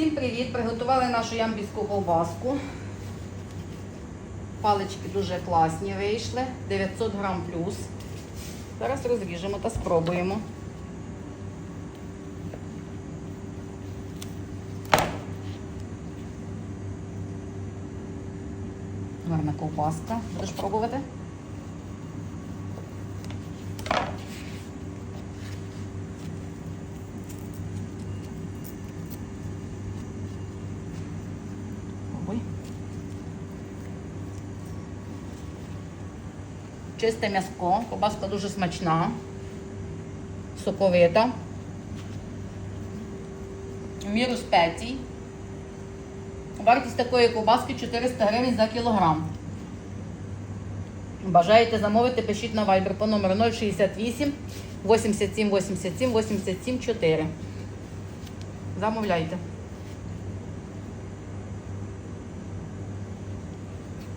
Всім привіт! Приготували нашу ямбівську ковбаску. Палички дуже класні вийшли. 900 грам плюс. Зараз розріжемо та спробуємо. Гарна ковбаска. Будеш пробувати? Пробуй. Чисте м'яско. Ковбаска дуже смачна, соковита. Міру спецій. Вартість такої ковбаски 400 гривень за кілограм. Бажаєте замовити, пишіть на Viber по номеру 068 87 87 87 4. Замовляйте.